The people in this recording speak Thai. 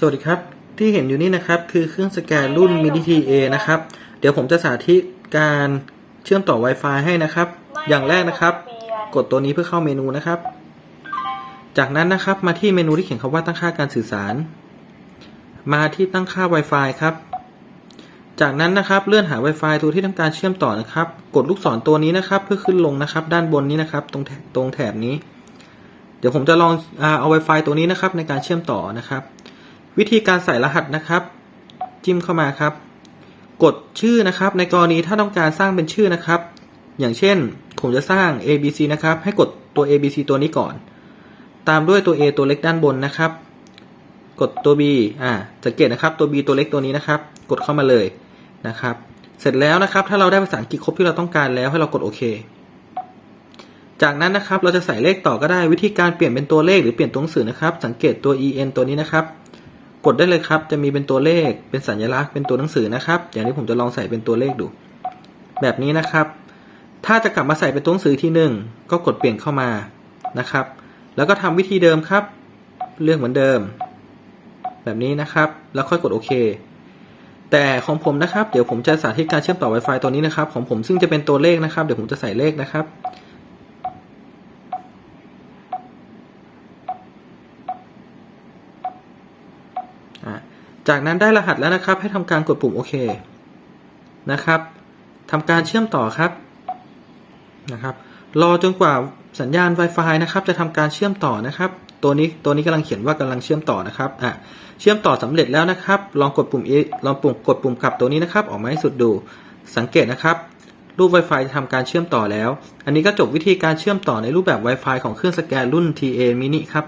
สวัสดีครับ ที่เห็นอยู่นี่นะครับคือเครื่องสแกนรุ่น MIDI TA นะครับ เดี๋ยวผมจะสาธิตการเชื่อมต่อ Wi-Fi ให้นะครับ อย่างแรกนะครับ กดตัวนี้เพื่อเข้าเมนูนะครับ จากนั้นนะครับมาที่เมนูที่เขียนคำว่าตั้งค่าการสื่อสาร มาที่ตั้งค่า Wi-Fi ครับ จากนั้นนะครับเลื่อนหา Wi-Fi ตัวที่ต้องการเชื่อมต่อนะครับ กดลูกศรตัวนี้นะครับ เพื่อขึ้นลงนะครับ ด้านบนนี้นะครับ ตรงตรงแถบนี้ เดี๋ยวผมจะลองเอา Wi-Fi ตัวนี้นะครับในการเชื่อมต่อนะครับ วิธีการใส่รหัสนะครับ จิ้มเข้ามาครับ กดชื่อนะครับ ในกรณีถ้าต้องการสร้างเป็นชื่อนะครับ อย่างเช่น ผมจะสร้าง ABC นะครับ ให้กดตัว ABC ตัวนี้ก่อน ตามด้วยตัว A ตัวเล็กด้านบนนะครับ กดตัว B อ่าสังเกตนะครับตัว B ตัวเล็กตัวนี้นะครับ กดเข้ามาเลยนะครับ เสร็จแล้วนะครับ ถ้าเราได้ภาษาอังกฤษครบที่เราต้องการแล้วให้เรากดโอเคจากนั้นนะครับเราจะใส่เลขต่อก็ได้วิธีการเปลี่ยนเป็นตัวเลขหรือเปลี่ยนตัวหนังสือนะครับ สังเกตตัว en ตัวนี้นะครับ กดได้เลยครับ จะมีเป็นตัวเลข เป็นสัญลักษณ์ เป็นตัวหนังสือนะครับ อย่างที่ผมจะลองใส่เป็นตัวเลขดู แบบนี้นะครับ ถ้าจะกลับมาใส่เป็นตัวหนังสือทีหนึ่งก็กดเปลี่ยนเข้ามา นะครับ แล้วก็ทำวิธีเดิมครับ เลือกเหมือนเดิม แบบนี้นะครับ แล้วค่อยกดโอเค แต่ของผมนะครับ เดี๋ยวผมจะสาธิตการเชื่อมต่อ Wi-Fi ตัวนี้นะครับ ของผมซึ่งจะเป็นตัวเลขนะครับ เดี๋ยวผมจะใส่เลขนะครับ จากนั้นได้รหัสแล้วนะครับ ให้ทำการกดปุ่มโอเคนะครับทำการเชื่อมต่อครับนะครับ รอจนกว่าสัญญาณ Wi-Fi นะครับ จะทำการเชื่อมต่อนะครับ ตัวนี้ตัวนี้กำลังเขียนว่ากำลังเชื่อมต่อนะครับอะเชื่อมต่อสำเร็จแล้วนะครับ ลองกดปุ่มลองปุ่มกดปุ่มกลับตัวนี้นะครับ ออกมาให้สุดดูสังเกตนะครับรูป Wi-Fi จะทำการเชื่อมต่อแล้ว อันนี้ก็จบวิธีการเชื่อมต่อในรูปแบบ Wi-Fi ของเครื่องสแกนรุ่น TA mini ครับ